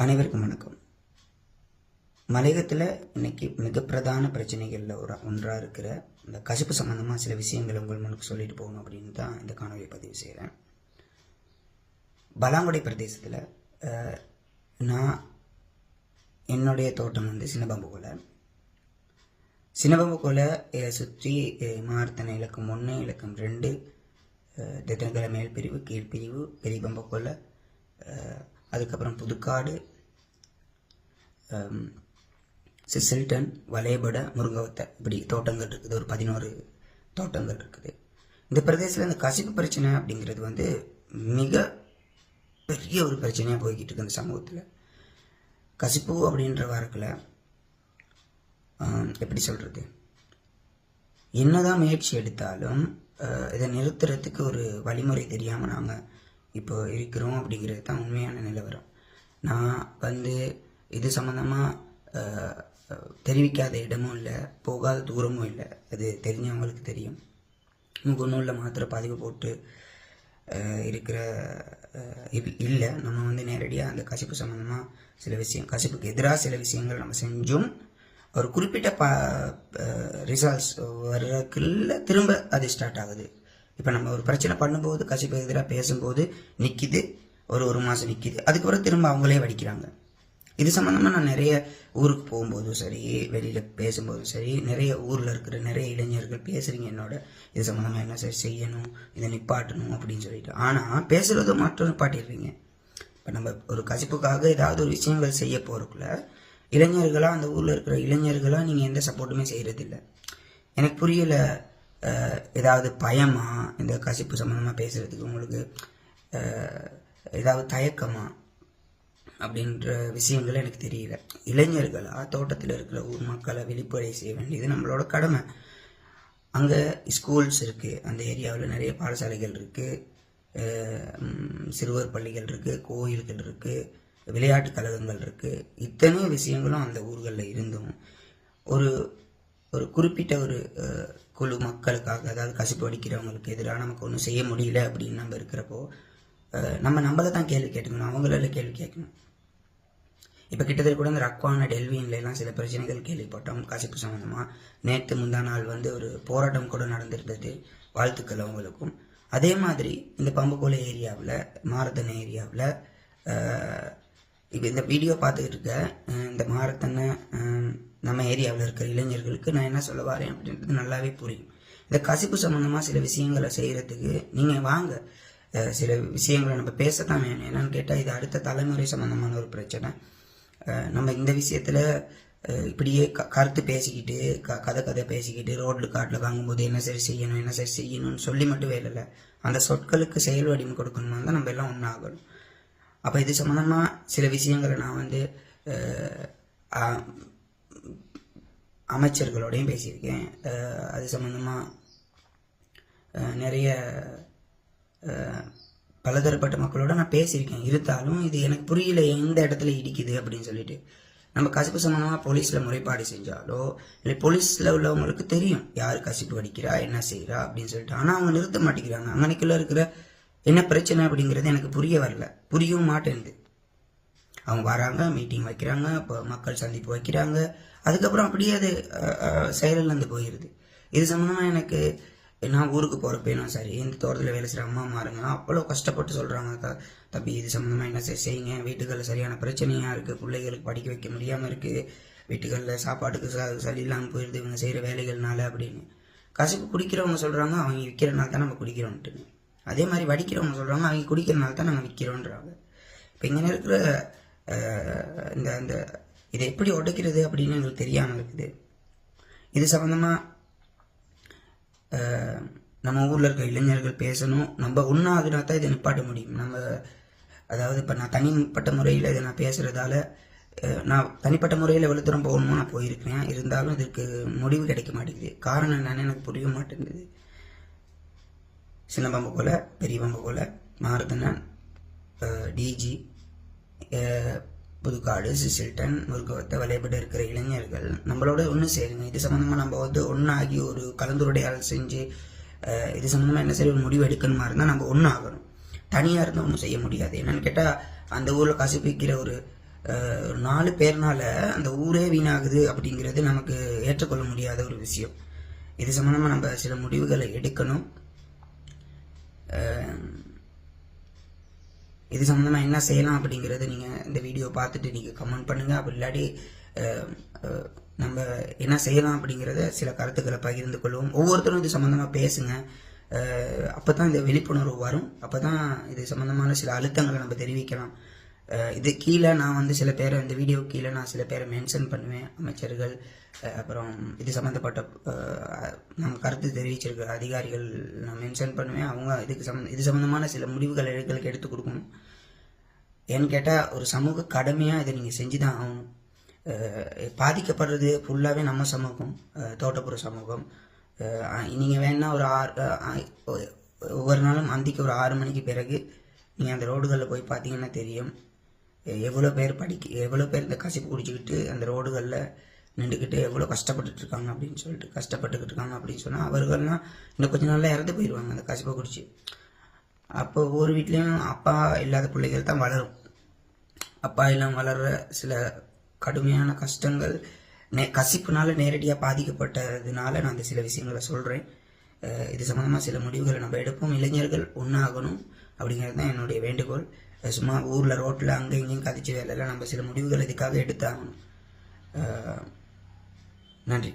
அனைவருக்கும் வணக்கம். மலையகத்தில் இன்னைக்கு மிக பிரதான பிரச்சனைகளில் ஒரு ஒன்றாக இருக்கிற இந்த கசிப்பு சம்மந்தமாக சில விஷயங்களை உங்கள் முன்னுக்கு சொல்லிட்டு போகணும் அப்படின்னு தான் இந்த காணொலியை பதிவு செய்கிறேன் பலாங்குடை பிரதேசத்தில் நான் என்னுடைய தோட்டம் வந்து சின்னபாம்புகோலை சின்னபாம்புகோலை சுற்றி மார்த்தனை இலக்கம் ஒன்று இலக்கம் ரெண்டு தெத்தனக்கலை மேல் பிரிவு கீழ்பிரிவு பெரியபம்பு கொலை அதுக்கப்புறம் புதுக்காடு சிசில்டன் வலையபட முருங்கவத்தை இப்படி தோட்டங்கள் இருக்குது. ஒரு பதினோரு தோட்டங்கள் இருக்குது. இந்த பிரதேசத்தில் இந்த கசிப்பு பிரச்சனை அப்படிங்கிறது வந்து மிக பெரிய ஒரு பிரச்சனையாக போய்கிட்டு இருக்கு இந்த சமூகத்தில். கசிப்பு அப்படின்ற வாரத்தில் எப்படி சொல்கிறது என்னதான் முயற்சி எடுத்தாலும் இதை நிறுத்துறதுக்கு ஒரு வழிமுறை தெரியாமல் நாங்கள் இப்போ இருக்கிறோம் அப்படிங்கிறது தான் உண்மையான நிலவரம் நான் வந்து இது சம்மந்தமாக தெரிவிக்காத இடமும் இல்லை போகாத தூரமும் இல்லை. அது தெரிஞ்சவங்களுக்கு தெரியும். முகநூலில் மாத்திர பதிவு போட்டு இருக்கிற இல்லை நம்ம வந்து நேரடியாக அந்த கசிப்பு சம்மந்தமாக சில விஷயம் கசிப்புக்கு எதிராக சில விஷயங்கள் நம்ம செஞ்சும் ஒரு குறிப்பிட்ட பா ரிசல்ட்ஸ் வர்றதுக்குள்ள திரும்ப அது ஸ்டார்ட் ஆகுது. இப்போ நம்ம ஒரு பிரச்சனை பண்ணும்போது கசிப்பு எதிராக பேசும்போது நிற்கிது ஒரு ஒரு மாதம் நிற்கிது அதுக்கப்புறம் திரும்ப அவங்களே வடிக்கிறாங்க. இது சம்மந்தமாக நான் நிறைய ஊருக்கு போகும்போதும் சரி வெளியில் பேசும்போதும் சரி நிறைய ஊரில் இருக்கிற நிறைய இளைஞர்கள் பேசுகிறீங்க என்னோட. இது சம்மந்தமாக என்ன சார் செய்யணும் இதை நிப்பாட்டணும் அப்படின்னு சொல்லிட்டு. ஆனால் பேசுகிறத மட்டும் நிப்பாட்டிடுறீங்க. இப்போ நம்ம ஒரு கசிப்புக்காக ஏதாவது ஒரு விஷயங்கள் செய்ய போகிறக்குள்ள இளைஞர்களாக அந்த ஊரில் இருக்கிற இளைஞர்களாக நீங்கள் எந்த சப்போர்ட்டுமே செய்கிறதில்ல எனக்கு புரியலை ஏதாவது பயமா? இந்த கசிப்பு சம்மந்தமாக பேசுகிறதுக்கு உங்களுக்கு ஏதாவது தயக்கமா? அப்படின்ற விஷயங்கள் எனக்கு தெரியல. இளைஞர்களாக தோட்டத்தில் இருக்கிற ஊர் மக்களை விழிப்புரை செய்ய வேண்டியது நம்மளோட கடமை. அங்கே ஸ்கூல்ஸ் இருக்குது அந்த ஏரியாவில் நிறைய பாடசாலைகள் இருக்குது சிறுவர் பள்ளிகள் இருக்குது கோயில்கள் இருக்குது விளையாட்டு கழகங்கள் இருக்குது இத்தனை விஷயங்களும் அந்த ஊர்களில் இருந்தும் ஒரு ஒரு குறிப்பிட்ட ஒரு குழு மக்களுக்காக அதாவது கசிப்பு அடிக்கிறவங்களுக்கு எதிராக நமக்கு ஒன்றும் செய்ய முடியல அப்படின்னு நம்ம இருக்கிறப்போ நம்ம நம்மளை தான் கேள்வி கேட்டுக்கணும் அவங்களால கேள்வி கேட்கணும். இப்போ கிட்டத்தட்ட கூட இந்த ரக்வான டெல்வின்ல சில பிரச்சனைகள் கேள்விப்பட்டோம் கசிப்பு சம்மந்தமாக நேற்று முந்தா நாள் வந்து ஒரு போராட்டம் கூட நடந்திருந்தது வாழ்த்துக்கள் அவங்களுக்கும். அதே மாதிரி இந்த பம்புகோலை ஏரியாவில் மாரத்தனை ஏரியாவில் இப்போ இந்த வீடியோ பார்த்துக்கிட்டு இருக்க இந்த மாரத்தனை நம்ம ஏரியாவில் இருக்கிற இளைஞர்களுக்கு நான் என்ன சொல்ல வரேன் அப்படின்றது நல்லாவே புரியும். இந்த கசிப்பு சம்மந்தமாக சில விஷயங்களை செய்கிறதுக்கு நீங்கள் வாங்க. சில விஷயங்களை நம்ம பேசத்தான் வேணும். என்னன்னு கேட்டால் இது அடுத்த தலைமுறை சம்மந்தமான ஒரு பிரச்சனை. நம்ம இந்த விஷயத்தில் இப்படியே க கருத்து பேசிக்கிட்டு க கதை கதை பேசிக்கிட்டு ரோட்டில் காட்டில் வாங்கும்போது என்ன சரி செய்யணும் என்ன சரி செய்யணும்னு சொல்லி மட்டும் வேலை அந்த சொற்களுக்கு செயல் வடிவம் கொடுக்கணுமா தான் நம்ம எல்லாம் ஒன்றாகணும் அப்போ இது சம்மந்தமாக சில விஷயங்களை நான் வந்து அமைச்சர்களோடையும் பேசியிருக்கேன். அது சம்மந்தமாக நிறைய பலதரப்பட்ட மக்களோட நான் பேசியிருக்கேன். இருந்தாலும் இது எனக்கு புரியல எந்த இடத்துல இடிக்குது அப்படின்னு சொல்லிட்டு. நம்ம கசிப்பு சம்மந்தமாக போலீஸில் முறைப்பாடு செஞ்சாலோ இல்லை போலீஸில் உள்ளவங்களுக்கு தெரியும் யார் கசிப்பு அடிக்கிறா என்ன செய்கிறா அப்படின்னு சொல்லிட்டு. ஆனால் அவங்க நிறுத்த மாட்டேங்கிறாங்க. அங்கனைக்குள்ளே இருக்கிற என்ன பிரச்சனை அப்படிங்கிறது எனக்கு புரிய வரல. புரியவும் மாட்டேங்குது அவங்க வராங்க மீட்டிங் வைக்கிறாங்க இப்போ மக்கள் சந்திப்பு வைக்கிறாங்க. அதுக்கப்புறம் அப்படியே அது செயலிழந்து போயிடுது இது சம்மந்தமாக எனக்கு நான் ஊருக்கு போகிறப்பையும் சரி இந்த தோட்டத்தில் வேலை செய்கிற அம்மா மாருங்க அவ்வளோ கஷ்டப்பட்டு சொல்கிறாங்க த தம்பி இது சம்மந்தமாக என்ன செய்- செய்யுங்க. வீட்டுகளில் சரியான பிரச்சனையாக இருக்குது பிள்ளைகளுக்கு படிக்க வைக்க முடியாமல் இருக்குது வீட்டுகளில் சாப்பாட்டுக்கு ச சளி இல்லாமல் போயிடுது இவங்க செய்கிற வேலைகள்னால அப்படின்னு. கசப்பு குடிக்கிறவங்க சொல்கிறாங்க அவங்க விற்கிறனால தான் நம்ம குடிக்கிறோன்ட்டு அதே மாதிரி வடிக்கிறவங்க சொல்கிறாங்க அவங்க குடிக்கிறனால தான் நாங்கள் விற்கிறோன்றாங்க இப்போ இங்கே இருக்கிற இந்த இந்த இதை எப்படி உடைக்கிறது அப்படின்னு எங்களுக்கு தெரியாமல் இருக்குது. இது சம்மந்தமாக நம்ம ஊரில் இருக்க இளைஞர்கள் பேசணும். நம்ம ஒன்றாகுனா தான் இதை நிப்பாட்ட முடியும். நம்ம அதாவது இப்போ நான் தனிப்பட்ட முறையில் இதை நான் பேசுகிறதால நான் தனிப்பட்ட முறையில் எவ்வளோ தூரம் போகணுமோ நான் போயிருக்கிறேன். இருந்தாலும் இதுக்கு முடிவு கிடைக்க மாட்டேங்குது. காரணம் என்னென்னு எனக்கு புரிய மாட்டேங்குது. சின்ன பம்பு போல பெரிய பம்பு போல மாரதனன் டிஜி புதுக்காடு சிசில்டன் முருகவத்தை வலைப்பட்டு இருக்கிற இளைஞர்கள் நம்மளோட ஒன்று சேருங்க. இது சம்மந்தமாக நம்ம வந்து ஒன்றாகி ஒரு கலந்துரையாடல் செஞ்சு இது சம்மந்தமாக என்ன சரி ஒரு முடிவு எடுக்கணுமா இருந்தால் நம்ம ஒன்று ஆகணும் தனியாக இருந்தால் ஒன்றும் செய்ய முடியாது. என்னென்னு கேட்டால் அந்த ஊரில் கசிப்பிக்கிற ஒரு ஒரு நாலு பேர்னால அந்த ஊரே வீணாகுது அப்படிங்கிறது நமக்கு ஏற்றுக்கொள்ள முடியாத ஒரு விஷயம். இது சம்மந்தமாக நம்ம சில முடிவுகளை எடுக்கணும். இது சம்மந்தமாக என்ன செய்யலாம் அப்படிங்கிறத நீங்கள் இந்த வீடியோ பார்த்துட்டு நீங்கள் கமெண்ட் பண்ணுங்கள் அப்படி இல்லாட்டி நம்ம என்ன செய்யலாம் அப்படிங்கிறத சில கருத்துக்களை பகிர்ந்து கொள்வோம். ஒவ்வொருத்தரும் இது சம்மந்தமாக பேசுங்க. அப்போ தான் இந்த விழிப்புணர்வு வரும். அப்போ தான் இது சம்மந்தமான சில அழுத்தங்களை நம்ம தெரிவிக்கலாம். இது கீழே நான் வந்து சில பேரை இந்த வீடியோ கீழே நான் சில பேரை மென்ஷன் பண்ணுவேன். அமைச்சர்கள் அப்புறம் இது சம்மந்தப்பட்ட நான் நம்ம கருத்து தெரிவிச்சிருக்கிற அதிகாரிகள் நான் மென்ஷன் பண்ணுவேன். அவங்க இதுக்கு சம்மந்த இது சம்மந்தமான சில முடிவுகள் எங்களுக்கு எடுத்து கொடுக்கணும். ஏன்னு கேட்டால் ஒரு சமூக கடமையாக இதை நீங்கள் செஞ்சு தான் ஆகணும் பாதிக்கப்படுறது ஃபுல்லாகவே நம்ம சமூகம் தோட்டப்புற சமூகம். நீங்கள் வேணால் ஒரு ஆறு ஒவ்வொரு நாளும் அந்திக்கு ஒரு ஆறு மணிக்கு பிறகு நீங்கள் அந்த ரோடுகளில் போய் பார்த்தீங்கன்னா தெரியும். எவ்வளோ பேர் படிக்க எவ்வளோ பேர் இந்த கசிப்பு குடிச்சிக்கிட்டு அந்த ரோடுகளில் நின்றுக்கிட்டு எவ்வளோ கஷ்டப்பட்டுட்டு இருக்காங்க அப்படின்னு சொல்லிட்டு கஷ்டப்பட்டுக்கிட்டு இருக்காங்க அப்படின்னு சொன்னால் அவர்கள்லாம் இன்னும் கொஞ்ச நாளில் இறந்து போயிடுவாங்க அந்த கசிப்பை குடிச்சு. அப்போ ஒவ்வொரு வீட்லேயும் அப்பா இல்லாத பிள்ளைகள் தான் வளரும். அப்பா எல்லாம் வளர்ற சில கடுமையான கஷ்டங்கள் நே கசிப்புனால நேரடியாக பாதிக்கப்பட்டதுனால நான் அந்த சில விஷயங்களை சொல்கிறேன் இது சம்மந்தமாக சில முடிவுகளை நம்ம எடுப்போம். இளைஞர்கள் ஒன்றாகணும் அப்படிங்கிறது தான் என்னுடைய வேண்டுகோள். சும்மா ஊரில் ரோட்டில் அங்கே இங்கேயும் கதிச்சு வேலையில் நம்ம சில முடிவுகள் இதுக்காக எடுத்தாகணும். நன்றி